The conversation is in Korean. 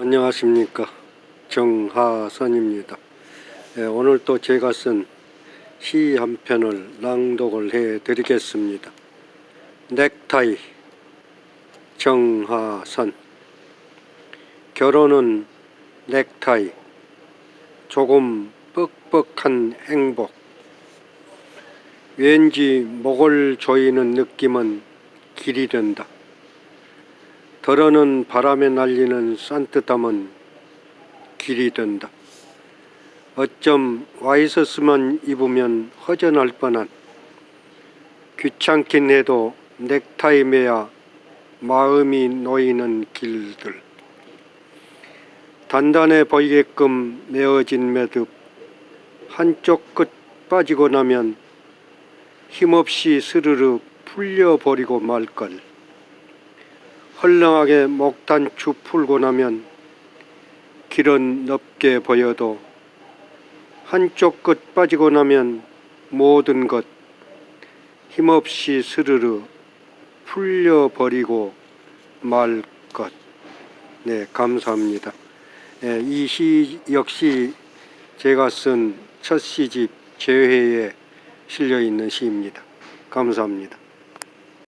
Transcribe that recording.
안녕하십니까 정하선입니다. 예, 오늘 또 제가 쓴 시 한 편을 낭독을 해 드리겠습니다. 넥타이 정하선 결혼은 넥타이 조금 뻑뻑한 행복 왠지 목을 조이는 느낌은 길이 된다. 덜어는 바람에 날리는 산뜻함은 길이 된다. 어쩜 와 있었으면 입으면 허전할 뻔한. 귀찮긴 해도 넥타이 매야 마음이 놓이는 길들. 단단해 보이게끔 메어진 매듭. 한쪽 끝 빠지고 나면 힘없이 스르르 풀려버리고 말걸 헐렁하게 목단추 풀고 나면 길은 넓게 보여도 한쪽 끝 빠지고 나면 모든 것 힘없이 스르르 풀려버리고 말 것. 네, 감사합니다. 네, 이시 역시 제가 쓴 첫 시집 재회에 실려 있는 시입니다. 감사합니다.